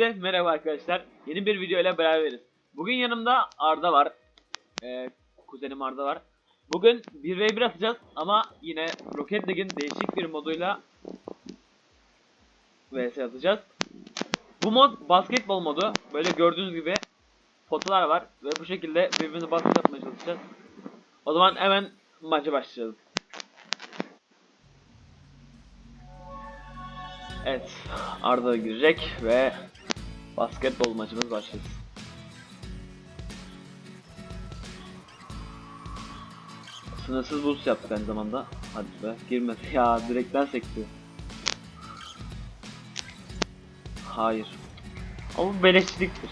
Hepinize merhaba arkadaşlar. Yeni bir video ile beraberiz. Bugün yanımda Arda var. Ee, kuzenim Arda var. Bugün 1v1 atacağız ama yine Rocket League'in değişik bir moduyla vs atacağız. Bu mod basketbol modu. Böyle gördüğünüz gibi potalar var ve bu şekilde birbirimize basket atmaya çalışacağız. O zaman hemen maça başlayalım. Evet, Arda girecek ve basketbol maçımız başlıyor. Sınırsız boost yaptık aynı zamanda. Hadi be, girmedi ya, direkten sekti. Hayır. Ama bu beleşçiliktir.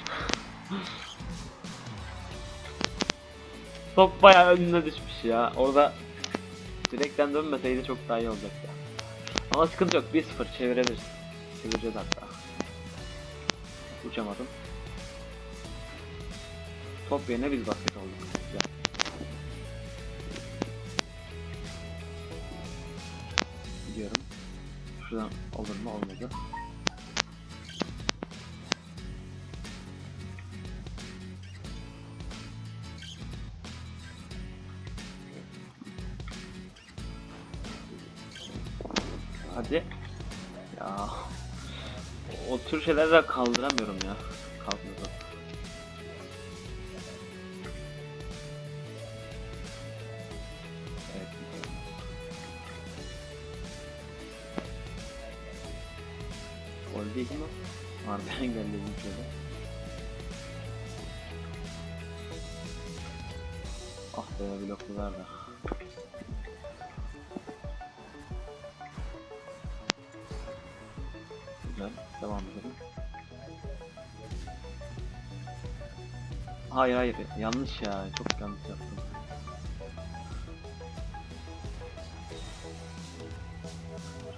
Top bayağı önüne düşmüş ya. Orada direkten dönmeseydi çok daha iyi olacaktı. Ama sıkıntı yok. 1-0 çevirebiliriz. Çevireceğiz hatta. Uçamadım. Top yerine biz basket olduk. Güzel. Gidiyorum. Şuradan olur mu olmadı. Hadi. Ya. O tür şeyleri de kaldıramıyorum ya. Kalkmıyor. Evet. Gol değil mi? Var ben engelledim şöyle. Ah be bloklular da. Güzel. Devam edelim. Hayır hayır yanlış ya çok yanlış yaptım.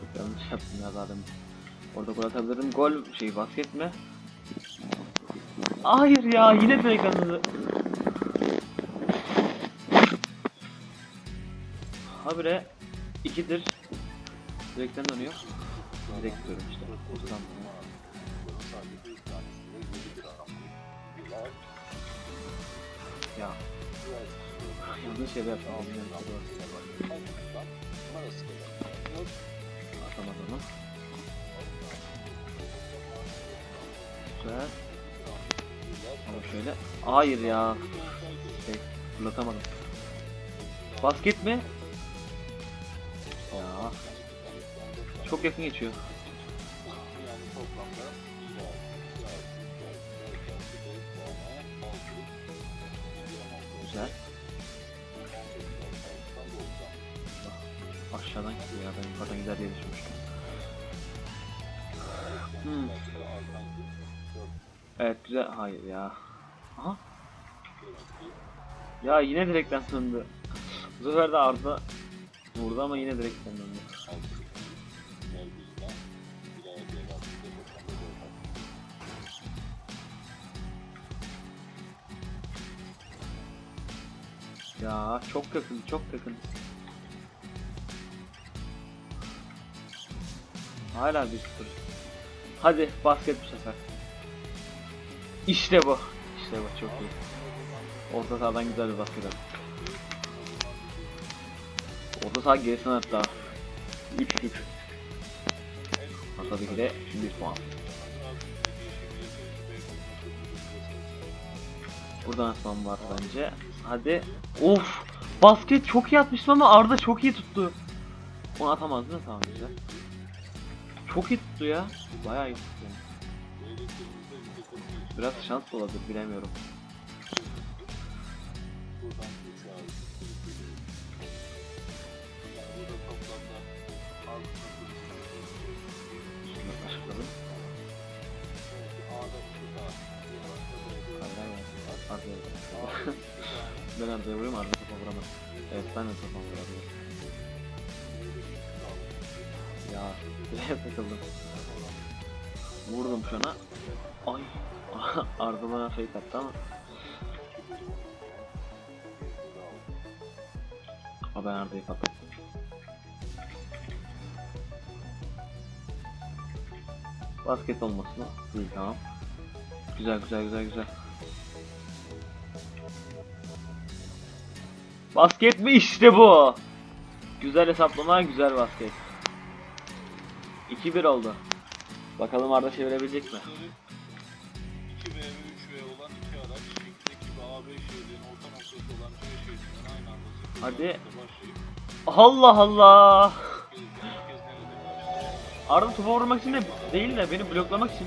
Çok yanlış yaptım ya zaten. Orada gol atabilirim. Gol şey basket mi? Hayır ya yine direkt anladı. Habire ikidir. Direkten dönüyor. Direkt diyorum işte. Dönüyor. Ya. Yanlış yere yaptım. Atamadım onu. Güzel. Ama şöyle. Hayır ya. Şey, fırlatamadım. Basket mi? Ya. Çok yakın geçiyor. Güzel. Aşağıdan gidiyor ya ben yukarıdan gider diye düşünmüştüm. Hmm. Evet güzel. Hayır ya. Aha. Ya yine direkten döndü. Bu sefer de Arda vurdu ama yine direkten döndü. Ya çok yakın, çok yakın. Hala bir sıfır. Hadi basket bu sefer. İşte bu. İşte bu çok iyi. Orta sahadan güzel bir basket at. Orta saha gerisine hatta. Üçlük. Tabii ki de bir puan. Buradan asmam var bence. Hadi. Of. Basket çok iyi atmıştım ama Arda çok iyi tuttu. Onu atamaz mi? Tamam güzel. Çok iyi tuttu ya. Bayağı iyi tuttu. Biraz şans olabilir bilemiyorum. Şunu başlayalım. Ben Arda'ya vuruyorum Arda topa vuramaz. Evet ben de topa vuramıyorum. Ya buraya takıldım. Vurdum şuna. Ay. Arda bana fake attı ama. Ama ben Arda'yı patlattım. Basket olması mı? Değil tamam. Güzel güzel güzel güzel. Basket mi işte bu? Güzel hesaplama, güzel basket. 2-1 oldu. Bakalım Arda çevirebilecek mi? 2V ve 3V olan iki araç şekildeki gibi A5 şeridinin orta noktası olan C şeridinden aynı anda sıfır Hadi. Allah Allah! Arda topa vurmak için de değil de beni bloklamak için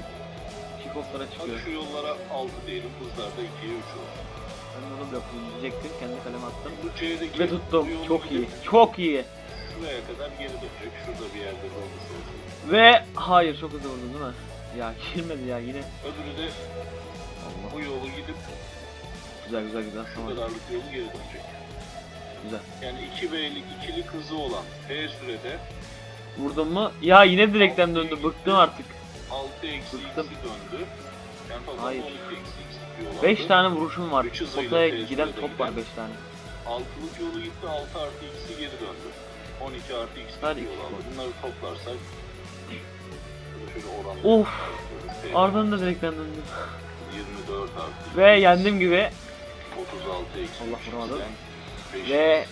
kickoflara çıkıyor. Hadi şu yollara 6 diyelim hızlarda 2'ye 3 olur. Ben onu bloklayayım diyecektim. Kendi kaleme attım. Bu C'deki Ve tuttum. Çok iyi. Çok iyi. Şuraya kadar geri dönecek. Şurada bir yerde dolmuş olsun. Ve hayır çok hızlı vurdun değil mi? Ya girmedi ya yine. Öbürü de Allah. bu yolu gidip Güzel güzel güzel. şu Tamam. kadarlık yolu geri dönecek. Güzel. Yani 2V'lik ikili hızı olan P sürede Vurdun mu? Ya yine direkten döndü. Bıktım artık. 6 eksi Bıktım. döndü. Yani toplam Hayır. 12 eksi 5 aldı. tane vuruşum var. Potaya giden top var giden. 5 tane. Altılık yolu gitti 6 artı x'i geri döndü. 12 artı Hadi bir yol aldı. Bunları toplarsak Of. Arda'nın da direkten döndü. 24 artı Ve yendim gibi 36 eksi Allah beş Ve x,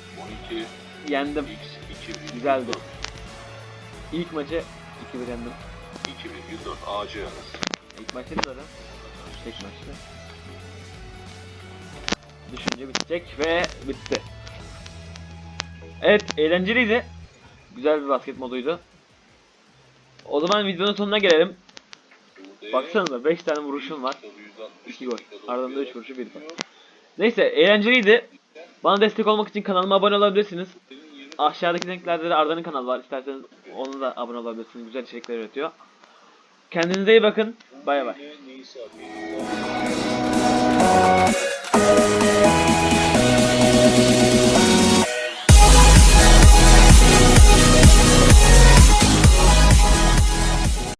12 yendim. x 2 virgül Güzeldi. İlk maçı 2-1 yendim. 2 virgül 4 AC arası. İlk maçı da zaten. Tek maçtı. Düşünce bitecek ve bitti. Evet eğlenceliydi. Güzel bir basket moduydu. O zaman videonun sonuna gelelim. Baksanıza 5 tane vuruşum var. 160 2 gol. dakikada Ardından da 3 oluyor. vuruşu 1 gol. Neyse eğlenceliydi. Bana destek olmak için kanalıma abone olabilirsiniz. Aşağıdaki linklerde de Arda'nın kanalı var. İsterseniz ona da abone olabilirsiniz. Güzel içerikler üretiyor. Kendinize iyi bakın. Bay bay. Música